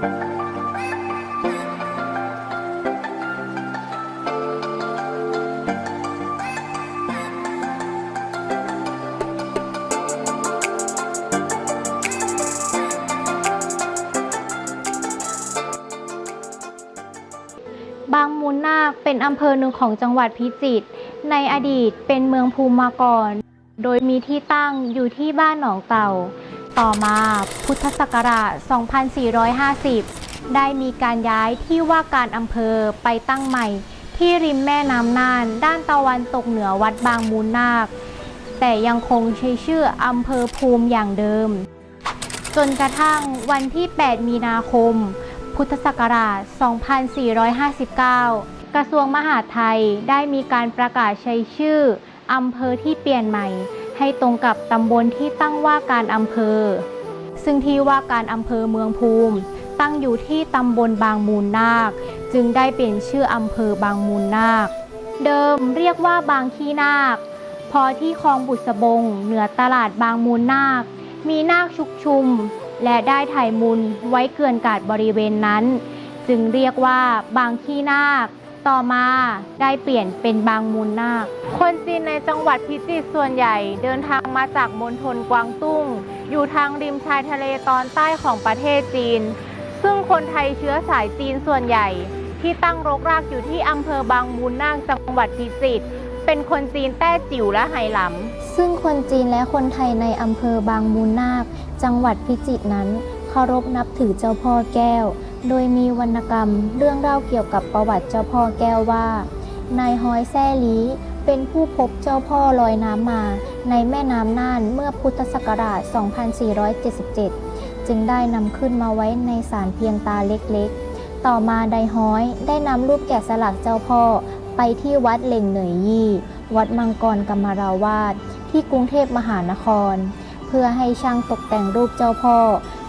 บางมูลนาคเป็นอำเภอหนึ่งของจังหวัดพิจิตร ในอดีตเป็นเมืองภูมิมาก่อน โดยมีที่ตั้งอยู่ที่บ้านหนองเต่า ต่อมาพุทธศักราช 2450 ได้มีการย้ายที่ว่าการอำเภอไปตั้งใหม่ ที่ริมแม่น้ำน่าน ด้านตะวันตกเหนือวัดบางมูลนาค แต่ยังคงใช้ชื่ออำเภอภูมิอย่างเดิม จนกระทั่งวันที่ 8 มีนาคม พุทธศักราช 2459 กระทรวงมหาดไทยได้มีการประกาศใช้ชื่ออำเภอที่เปลี่ยนใหม่ ให้ตรงกับตำบลที่ตั้งว่าการอำเภอ ซึ่งที่ว่าการอำเภอเมืองภูมิ ตั้งอยู่ที่ตำบลบางมูลนาค จึงได้เปลี่ยนชื่ออำเภอบางมูลนาค เดิมเรียกว่าบางขี้นาค พอที่คลองบุษบง เหนือตลาดบางมูลนาค มีนาคชุกชุม และได้ถ่ายมูลไว้เกลื่อนกาดบริเวณนั้น จึงเรียกว่าบางขี้นาค ต่อมาได้เปลี่ยนเป็นบางมูลนาค คนจีนในจังหวัดพิจิตรส่วนใหญ่เดินทางมาจากมณฑลกวางตุ้ง อยู่ทางริมชายทะเลตอนใต้ของประเทศจีน ซึ่งคนไทยเชื้อสายจีนส่วนใหญ่ ที่ตั้งรกรากอยู่ที่อำเภอบางมูลนาคจังหวัดพิจิตรเป็นคนจีนแต้จิ๋วและไหหลำ ซึ่งคนจีนและคนไทยในอำเภอบางมูลนาค จังหวัดพิจิตรนั้นเคารพนับถือเจ้าพ่อแก้ว โดยมีวรรณกรรมเรื่องเล่าเกี่ยวกับประวัติเจ้าพ่อแก้วว่า นายฮอยแซ่ลีเป็นผู้พบเจ้าพ่อลอยน้ำมา ในแม่น้ำน่านเมื่อพุทธศักราช 2477 จึงได้นำขึ้นมาไว้ในศาลเพียงตาเล็กๆ ต่อมาไดฮ้อยได้นำรูปแกะสลักเจ้าพ่อไปที่วัดเหล่งเหนยยี่ วัดมังกรกรรมราวาสที่กรุงเทพมหานคร เพื่อให้ช่างตกแต่งรูปเจ้าพ่อ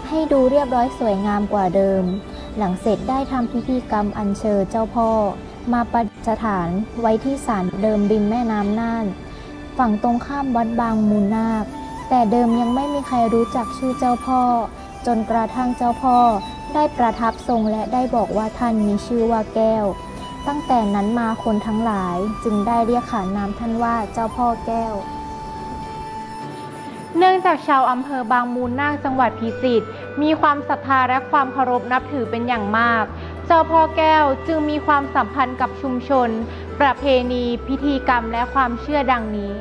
ให้ดูเรียบร้อยสวยงามกว่าเดิม หลังเสร็จได้ทำพิธีกรรมอัญเชิญเจ้าพ่อ มาประดิษฐานไว้ที่ศาลเดิมริมแม่น้ำน่าน ฝั่งตรงข้ามวัดบางมูลนาค แต่เดิมยังไม่มีใครรู้จักชื่อเจ้าพ่อ จนกระทั่งเจ้าพ่อ ได้ประทับทรงและได้บอกว่าท่านมีชื่อว่าแก้ว ตั้งแต่นั้นมาคนทั้งหลายจึงได้เรียกขานนามท่านว่าเจ้าพ่อแก้วเนื่องจากชาวอำเภอบางมูลนาคจังหวัดพิจิตร มีความศรัทธาและความเคารพนับถือเป็นอย่างมาก เจ้าพ่อแก้วจึงมีความสัมพันธ์กับชุมชน ประเพณี พิธีกรรมและความเชื่อดังนี้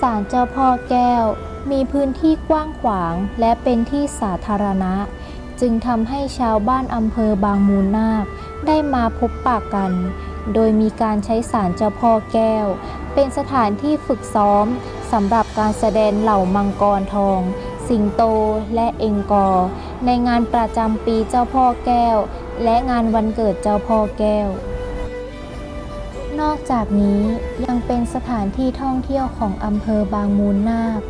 ศาลเจ้าพ่อแก้ว มีพื้นที่กว้างขวางและเป็นที่สาธารณะ จึงทำให้ชาวบ้านอำเภอบางมูลนาคได้มาพบปะกัน โดยมีการใช้ศาลเจ้าพ่อแก้ว เป็นสถานที่ฝึกซ้อมสำหรับการแสดงเหล่ามังกรทอง สิงโตและเองกอร์ในงานประจำปีเจ้าพ่อแก้ว และงานวันเกิดเจ้าพ่อแก้ว นอกจากนี้ยังเป็นสถานที่ท่องเที่ยวของอำเภอบางมูลนาค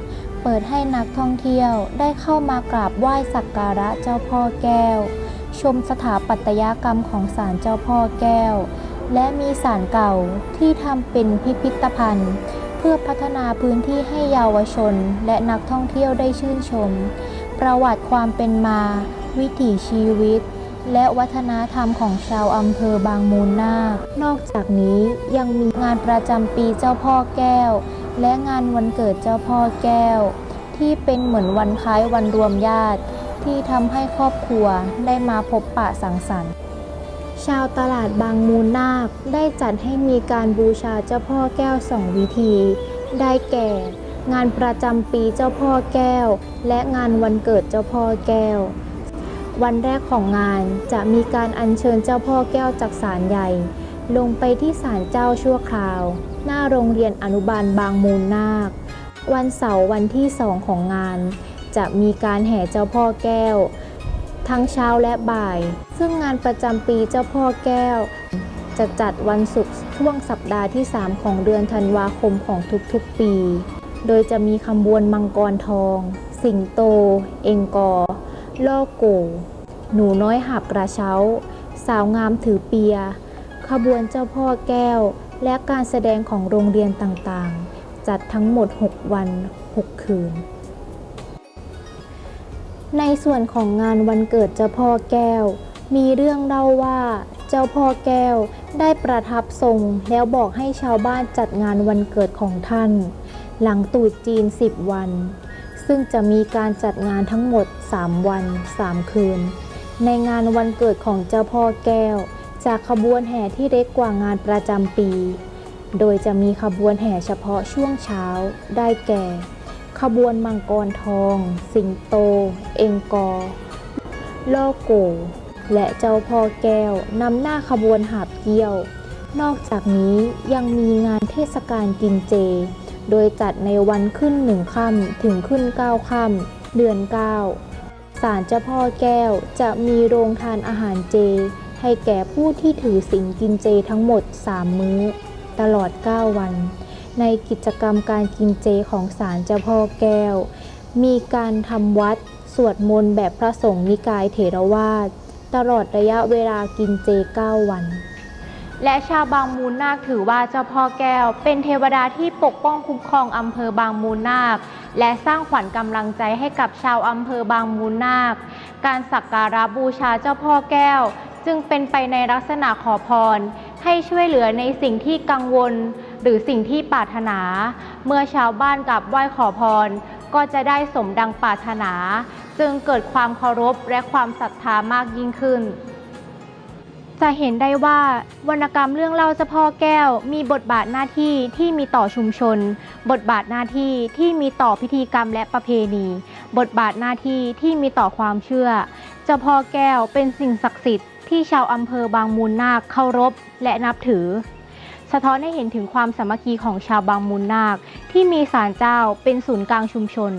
เปิดให้นักท่องเที่ยวได้เข้ามากราบไหว้สักการะเจ้าพ่อแก้ว ชมสถาปัตยกรรมของศาลเจ้าพ่อแก้ว และมีศาลเก่าที่ทำเป็นพิพิธภัณฑ์ เพื่อพัฒนาพื้นที่ให้เยาวชนและนักท่องเที่ยวได้ชื่นชม ประวัติความเป็นมา วิถีชีวิต และวัฒนธรรมของชาวอำเภอบางมูลนาคนอกจากนี้ยังมีงานประจำปีเจ้าพ่อแก้ว และงานวันเกิดเจ้าพ่อแก้ว ที่เป็นเหมือนวันคล้ายวันรวมญาติ ที่ทำให้ครอบครัวได้มาพบปะสังสรรค์ ชาวตลาดบางมูลนาคได้จัดให้มีการบูชาเจ้าพ่อแก้วสองวิธี ได้แก่ งานประจำปีเจ้าพ่อแก้ว และงานวันเกิดเจ้าพ่อแก้ว วันแรกของงานจะมีการอัญเชิญเจ้าพ่อแก้วจากศาลใหญ่ ลงไปที่ศาลเจ้าชั่วคราว หน้าโรงเรียนอนุบาลบางมูลนาค วันเสาร์วันที่สองของงาน จะมีการแห่เจ้าพ่อแก้ว ทั้งเช้าและบ่าย ซึ่งงานประจำปีเจ้าพ่อแก้ว จะจัดวันศุกร์ช่วงสัปดาห์ที่ 3 ของเดือนธันวาคมของทุกๆปี โดยจะมีขบวนมังกรทอง สิงโต เองกอล่อโกหนูน้อยหับกระเช้า สาวงามถือเปีย ขบวนเจ้าพ่อแก้ว และการแสดงของโรงเรียนต่างๆ จัดทั้งหมด 6 วัน 6 คืน ในส่วนของงานวันเกิดเจ้าพ่อแก้ว มีเรื่องเล่าว่า เจ้าพ่อแก้วได้ประทับทรงแล้วบอกให้ชาวบ้านจัดงานวันเกิดของท่าน หลังตรุษจีน 10 วัน ซึ่งจะมีการจัดงานทั้งหมด 3 วัน 3 คืน ในงานวันเกิดของเจ้าพ่อแก้ว จากขบวนแห่ที่เล็กกว่างานประจำปี โดยจะมีขบวนแห่เฉพาะช่วงเช้าได้แก่ ขบวนมังกรทอง สิงโต เองกอล่อโก และเจ้าพ่อแก้วนำหน้าขบวนหาบเกี้ยว นอกจากนี้ยังมีงานเทศกาลกินเจ โดยจัดในวันขึ้นหนึ่งค่ำถึงขึ้นเก้าค่ำเดือนเก้าศาลเจ้าพ่อแก้วจะมีโรงทานอาหารเจ ให้แก่ผู้ที่ถือศีลกินเจทั้งหมด 3 มื้อ ตลอด 9 วัน ในกิจกรรมการกินเจของศาลเจ้าพ่อแก้ว มีการทำวัดสวดมนต์แบบพระสงฆ์นิกายเถรวาทตลอดระยะเวลากินเจ 9 วัน และชาวบางมูลนาคถือว่าเจ้าพ่อแก้ว เป็นเทวดาที่ปกป้องคุ้มครองอำเภอบางมูลนาค และสร้างขวัญกำลังใจให้กับชาวอำเภอบางมูลนาค การสักการะบูชาเจ้าพ่อแก้ว จึงเป็นไปในลักษณะขอพร ให้ช่วยเหลือในสิ่งที่กังวล หรือสิ่งที่ปรารถนา เมื่อชาวบ้านกลับไหว้ขอพร ก็จะได้สมดังปรารถนา จึงเกิดความเคารพและความศรัทธามากยิ่งขึ้น จะเห็นได้ว่าวรรณกรรมเรื่องเล่าเจ้าพ่อแก้ว มีบทบาทหน้าที่ที่มีต่อชุมชน บทบาทหน้าที่ที่มีต่อพิธีกรรมและประเพณี บทบาทหน้าที่ที่มีต่อความเชื่อ เจ้าพ่อแก้วเป็นสิ่งศักดิ์สิทธิ์ที่ชาวอำเภอบางมูลนาคเคารพและนับถือ สะท้อนให้เห็นถึงความสามัคคีของชาวบางมูลนาคที่มีศาลเจ้าเป็นศูนย์กลางชุมชน